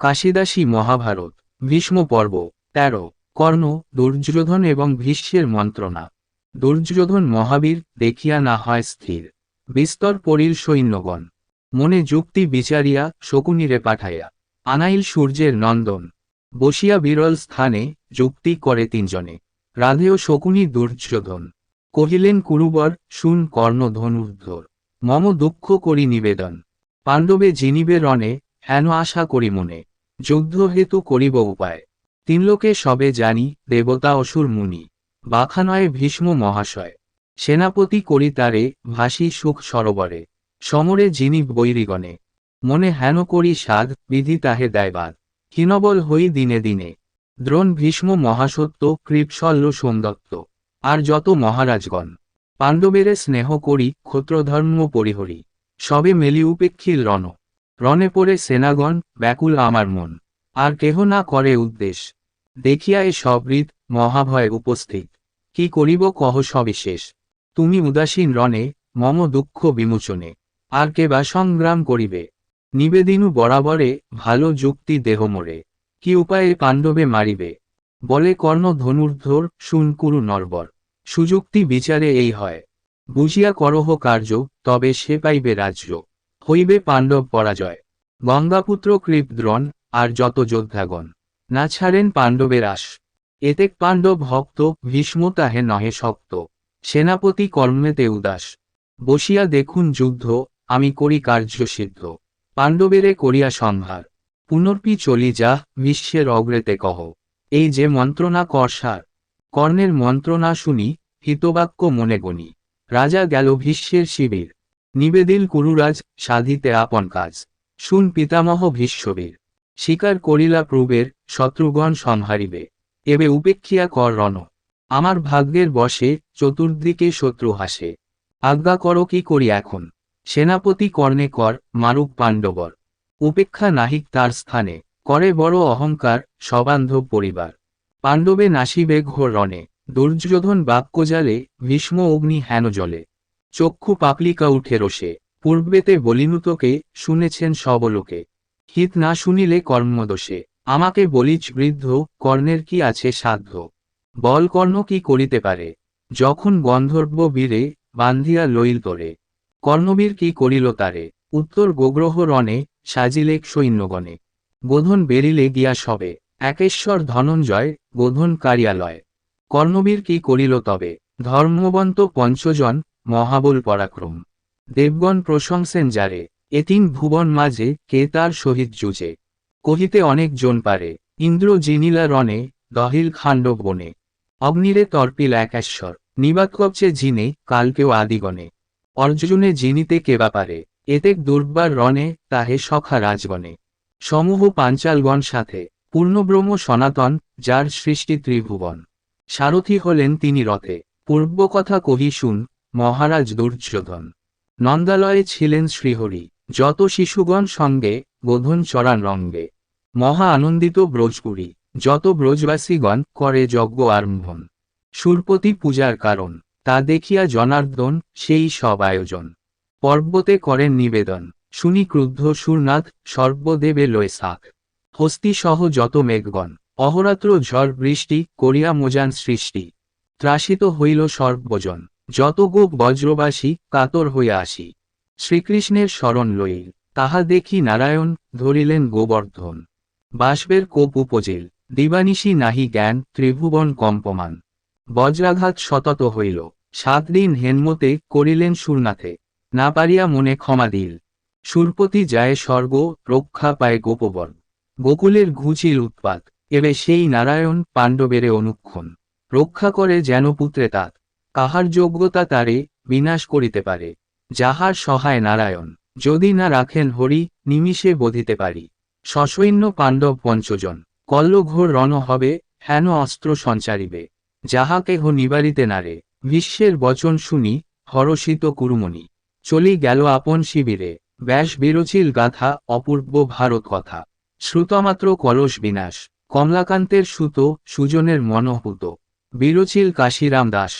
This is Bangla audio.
কাশিদাসী মহাভারত, ভীষ্ম পর্ব, তেরো, কর্ণ, দুর্যোধন এবং ভীষ্মের মন্ত্রণা। দুর্যোধন মহাবীর, দেখিয়া না হয় স্থির। বিস্তর পরিল সৈন্যগণ। মনে যুক্তি বিচারিয়া শকুনিরে পাঠাইয়া, আনাইল সূর্যের নন্দন। বসিয়া বিরল স্থানে যুক্তি করে তিনজনে রাধেয় শকুনি দুর্যোধন। কহিলেন, কুরুবর, শুন কর্ণ ধনুর্ধর। মম দুঃখ করি নিবেদন। পাণ্ডবে জিনিবে রণে হেন আশা করি মনে। যুদ্ধ হেতু করিব উপায়। তিনলোকে সবে জানি, দেবতা অসুর মুনি, বাখানয়ে ভীষ্ম মহাশয়। সেনাপতি করি তারে ভাসি সুখ সরোবরে, সমরে যিনি বৈরিগণে। মনে হেন করি সাধ, বিধি তাহে দেয়বাদ। হীনবল হই দিনে দিনে। দ্রোণ ভীষ্ম মহাসত্য কৃপশল্য সোমদত্ত। আর যত মহারাজগণ। পাণ্ডবেরে স্নেহ করি ক্ষত্রধর্ম পরিহরি। সবে মেলি উপেক্ষিল রণ। রণে পড়ে সেনাগণ, ব্যাকুল আমার মন। আর কেহ না করে উদ্দেশ। দেখিয়া এ সবৃত মহাভয়ে উপস্থিত। কি করিব কহ সবিশেষ। তুমি উদাসীন রণে, মম দুঃখ বিমোচনে। আর কে বা সংগ্রাম করিবে? নিবেদিনু বরাবরে ভালো যুক্তি দেহ মোরে। কি উপায়ে পাণ্ডবে মারিবে? বলে কর্ণ ধনুর্ধর শুন কুরু নরবর। সুযুক্তি বিচারে এই হয়। বুঝিয়া করহ কার্য, তবে সে পাইবে রাজ্য। হইবে পাণ্ডব পরাজয়। গঙ্গাপুত্র কৃপদ্রণ আর যত যোদ্ধাগণ, না ছাড়েন পাণ্ডবের আশ। এতেক পাণ্ডব ভক্ত, ভীষ্ম তাহে নহে শক্ত। সেনাপতি কর্মেতে উদাস। বসিয়া দেখুন যুদ্ধ, আমি করি কার্য সিদ্ধ। পাণ্ডবেরে করিয়া সংহার। পুনর্পি চলি যা বিশ্বের অগ্রেতে কহ। এই যে মন্ত্রণা করসার কর্ণের মন্ত্রণা শুনি, হিতবাক্য মনে গণি। রাজা গেল ভীষ্মের শিবির। নিবেদিল কুরুরাজ সাধিতে আপন কাজ। শুন পিতামহ ভীষ্মবীর, স্বীকার করিলা প্রবের শত্রুগণ সংহারিবে এবে উপেক্ষিয়া কর রণ। আমার ভাগ্যের বসে চতুর্দিকে শত্রু হাসে। আজ্ঞা কর কি করি এখন? সেনাপতি কর্ণে কর, মারুক পাণ্ডবর। উপেক্ষা নাহিক তার স্থানে, করে বড় অহংকার সবান্ধব পরিবার। পাণ্ডবে নাসিবে ঘোর রণে, দুর্যোধন বাক্যজালে ভীষ্ম অগ্নি হেন জলে চক্ষু পাপলিকা উঠে রসে পূর্বেতে বলিনুতকে শুনেছেন সবলোকে। হিত না শুনিলে কর্মদোষে। আমাকে বলিচ বৃদ্ধ, কর্ণের কি আছে সাধ্য? বল কর্ণ কি করিতে পারে? যখন গন্ধর্ব বীরে বান্ধিয়া লইল তোরে। কর্ণবীর কি করিল তারে? উত্তর গোগ্রহ রণে সাজিলেক সৈন্যগণে। গোধন বেরিলে গিয়া সবে। একেশ্বর ধনঞ্জয় গোধন কারিয়ালয়। কর্ণবীর কি করিল তবে? ধর্মবন্ত পঞ্চজন মহাবল পরাক্রম। দেবগণ প্রশংসেন যারে এতিন ভুবন মাঝে কে তার সহিত যুজে। কহিতে অনেক জন পারে, ইন্দ্র জিনিলা রণে, দহিল খাণ্ড বনে। অগ্নিরে তর্পিল একেশ্বর নিবাতকবচে জিনে, কালকেও আদিগণে। অর্জুনে জিনিতে কেবা পারে, এতেক দুর্বার রণে, তাহে সখা রাজগণে সমূহ পাঞ্চালগণ সাথে, পূর্ণব্রহ্ম সনাতন, যার সৃষ্টি ত্রিভুবন। সারথি হলেন তিনি রথে। পূর্বকথা কহি শুন মহারাজ দুর্যোধন। নন্দালয়ে ছিলেন শ্রীহরি, যত শিশুগণ সঙ্গে বোধন চরান রঙ্গে। মহা আনন্দিত ব্রজপুরী, যত ব্রজবাসীগণ করে যজ্ঞ আরম্ভন সুরপতি পূজার কারণ, তা দেখিয়া জনার্দন সেই সব আয়োজন। পর্বতে করেন নিবেদন, শুনি ক্রুদ্ধ সুরনাথ সর্বদেবে লয় সাক হস্তি সহ যত মেঘগণ, অহরাত্র ঝড় বৃষ্টি করিয়া মোজান সৃষ্টি। ত্রাসিত হইল সর্বজন। যত গোপ বজ্রবাসী কাতর হইয়া আসি। শ্রীকৃষ্ণের শরণ লইল তাহা দেখি নারায়ণ ধরিলেন গোবর্ধন। বাষ্পের কোপ উপজেল, দিবানিশি নাহি জ্ঞান ত্রিভুবন কম্পমান। বজ্রাঘাত সতত হইল, সাত দিন হেনমতে করিলেন সুরনাথে। না পারিয়া মনে ক্ষমা দিল। সুরপতি যায় স্বর্গ, রক্ষা পায় গোপবর। গোকুলের ঘুচিল উৎপাত, এবে সেই নারায়ণ পাণ্ডবেরে অনুক্ষণ। রক্ষা করে যেন পুত্রে তাত। কাহার যোগ্যতা তারে বিনাশ করিতে পারে, যাহার সহায় নারায়ণ। যদি না রাখেন হরি, নিমিষে বোধিতে পারি। সসৈন্য পাণ্ডব পঞ্চজন, কল্লঘোর রণ হবে, হেন অস্ত্র সঞ্চারিবে। যাহা কেহ নিবারিতে নারে বিশ্বের বচন শুনি, হরষিত কুরুমণি। চলি গেল আপন শিবিরে, ব্যাস বিরচিল গাথা অপূর্ব ভারত কথা। শ্রুতমাত্র কলস বিনাশ, কমলাকান্তের সুত, সুজনের মনহুত। বিরচিল কাশিরাম দাস।